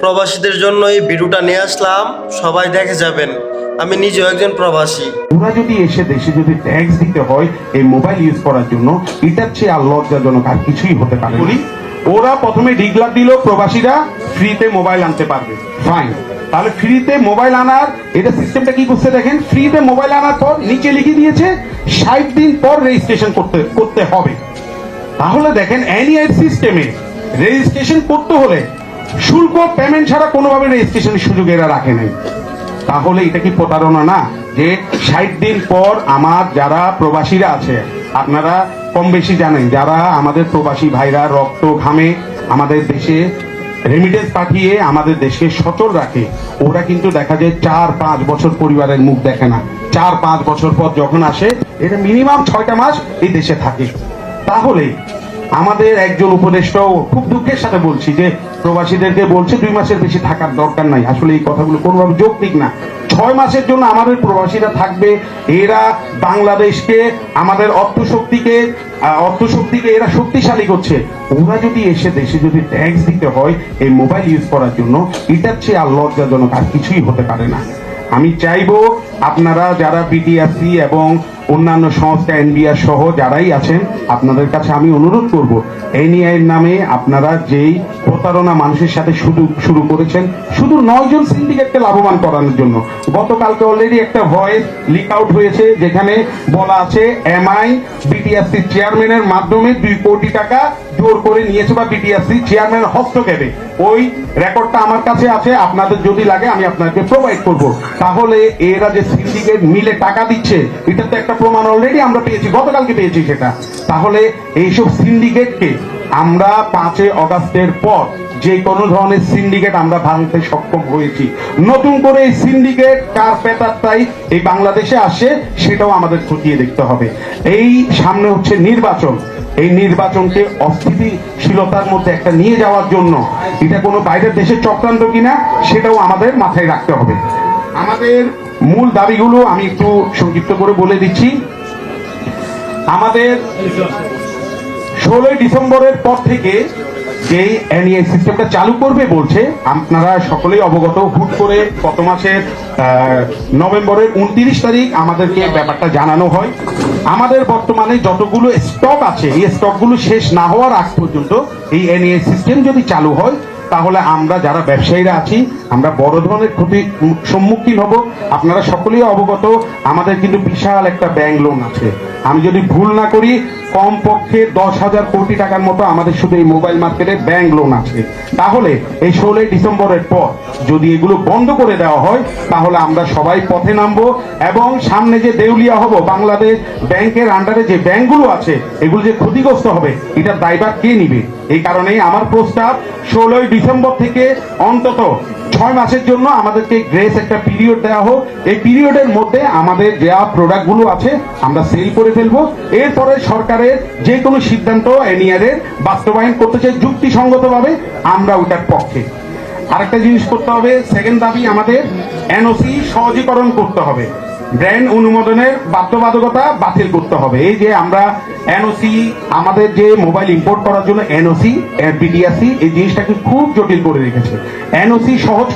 প্রবাসীদের জন্য এই ভিডিওটা নিয়ে আসলাম। সবাই দেখে যাবেন। আমি নিজেও একজন প্রবাসী। ওরা যদি এসে দেশে যদি ট্যাক্স দিতে হয় এই মোবাইল ইউজ করার জন্য এটার চেয়ে আর লজ্জাজনক আর কিছুই হতে পারে বলি ওরা প্রথমে ডিগলার দিল প্রবাসীরা ফ্রিতে মোবাইল আনতে পারবে। ফাইন তাহলে ফ্রিতে মোবাইল আনার এটা সিস্টেমটা কি করছে দেখেন? ফ্রিতে মোবাইল আনার পর নিচে লিখে দিয়েছে ষাট দিন পর রেজিস্ট্রেশন করতে করতে হবে। তাহলে দেখেন এনইআই সিস্টেমে রেজিস্ট্রেশন করতে হলে শুল্ক পেমেন্ট ছাড়া কোনোভাবে রেজিস্ট্রেশনের সুযোগ এরা রাখে নাই। তাহলে এটা কি প্রতারণা? না, যে ষাট দিন পর আমার যারা প্রবাসীরা আছে, আপনারা কম বেশি জানেন, যারা আমাদের প্রবাসী ভাইরা রক্ত ঘামে আমাদের দেশে রেমিটেন্স পাঠিয়ে আমাদের দেশকে সচল রাখে, ওরা কিন্তু দেখা যায় চার পাঁচ বছর পরিবারের মুখ দেখে না। চার পাঁচ বছর পর যখন আসে, এটা মিনিমাম ছয়টা মাস এই দেশে থাকে। তাহলে আমাদের একজন উপদেষ্টাও খুব দুঃখের সাথে বলছি যে প্রবাসীদেরকে বলছে দুই মাসের বেশি থাকার দরকার নাই। আসলে এই কথাগুলো কোনোভাবে যৌক্তিক না। ছয় মাসের জন্য আমাদের প্রবাসীরা থাকবে। এরা বাংলাদেশকে, আমাদের অর্থশক্তিকে অর্থশক্তিকে এরা শক্তিশালী করছে। ওরা যদি এসে দেশে যদি ট্যাক্স দিতে হয়, এই মোবাইল ইউজ করার জন্য, এটার চেয়ে আর লজ্জাজনক আর কিছুই হতে পারে না। আমি চাইব আপনারা যারা বিটিআরসি এবং অন্যান্য সংস্থা এনবিআর সহ যারাই আছেন, আপনাদের কাছে আমি অনুরোধ করব এর নামে আপনারা যেই প্রতারণা মানুষের সাথে শুধু শুরু করেছেন, শুধু নয় জন সিন্ডিকেটকে লাভবান করানোর জন্য। গতকালকে অলরেডি একটা ভয়েস লিক আউট হয়েছে, যেখানে বলা আছে এমআই বিটিআরসি চেয়ারম্যানের মাধ্যমে দুই কোটি টাকা জোর করে নিয়েছে বা বিটিআরসি চেয়ারম্যান হস্তক্ষেপে। ওই রেকর্ডটা আমার কাছে আছে, আপনাদের যদি লাগে আমি আপনাকে প্রোভাইড করব। তাহলে এরা যে সিন্ডিকেট মিলে টাকা দিচ্ছে, এটা তো একটা প্রমাণ অলরেডি আমরা পেয়েছি, গতকালকে পেয়েছি সেটা। তাহলে এইসব সিন্ডিকেটকে আমরা পাঁচই অগাস্টের পর যে কোনো ধরনের সিন্ডিকেট আমরা ভাঙতে সক্ষম হয়েছি। নতুন করে এই সিন্ডিকেট কার পেতারটাই এই বাংলাদেশে আসে, সেটাও আমাদের খতিয়ে দেখতে হবে। এই সামনে হচ্ছে নির্বাচন। এই নির্বাচনকে অস্থিতিশীলতার মধ্যে একটা নিয়ে যাওয়ার জন্য এটা কোনো বাইরের দেশের চক্রান্ত কিনা, সেটাও আমাদের মাথায় রাখতে হবে। আমাদের মূল দাবিগুলো আমি একটু সংক্ষিপ্ত করে বলে দিচ্ছি। আমাদের ষোলোই ডিসেম্বরের পর থেকে যে এনইআই সিস্টেমটা চালু করবে বলছে, আপনারা সকলেই অবগত, হুট করে গত মাসের নভেম্বরের উনত্রিশ তারিখ আমাদেরকে ব্যাপারটা জানানো হয়। আমাদের বর্তমানে যতগুলো স্টক আছে, এই স্টকগুলো শেষ না হওয়ার আগ পর্যন্ত এই এনইআই সিস্টেম যদি চালু হয় তাহলে আমরা যারা ব্যবসায়ীরা আছি, আমরা বড় ধরনের ক্ষতি সম্মুখীন হব। আপনারা সকলেই অবগত, আমাদের কিন্তু বিশাল একটা ব্যাংক লোন আছে। আমি যদি ভুল না করি কম পক্ষে দশ হাজার কোটি টাকার মতো আমাদের শুধু এই মোবাইল মার্কেটে ব্যাংক লোন আছে। তাহলে এই ষোলোই ডিসেম্বরের পর যদি এগুলো বন্ধ করে দেওয়া হয়, তাহলে আমরা সবাই পথে নামবো এবং সামনে যে দেউলিয়া হব, বাংলাদেশ ব্যাংকের আন্ডারে যে ব্যাংকগুলো আছে, এগুলো যে ক্ষতিগ্রস্ত হবে, এটার দায়ভার কে নিবে? এই কারণেই আমার প্রস্তাব, ষোলোই ডিসেম্বর থেকে অন্তত ছয় মাসের জন্য আমাদেরকে গ্রেস একটা পিরিয়ড দেওয়া হোক। এই পিরিয়ডের মধ্যে আমাদের যা প্রোডাক্টগুলো আছে, আমরা সেল করে ফেলব। এরপরে সরকারের যে কোনো সিদ্ধান্ত এনিয়ারের বাস্তবায়ন করতে চাই, যুক্তিসঙ্গতভাবে আমরা ওটার পক্ষে। আরেকটা জিনিস করতে হবে সেকেন্ড দাবি আমাদের এনওসি সহজীকরণ করতে হবে। ব্র্যান্ড অনুমোদনের বাধ্যবাধকতা বাতিল করতে হবে। এই যে আমরা এনওসি আমাদের যে মোবাইল ইম্পোর্ট করার জন্য এনওসি বিডিআসি এই জিনিসটাকে খুব জটিল করে রেখেছে। এনওসি সহজ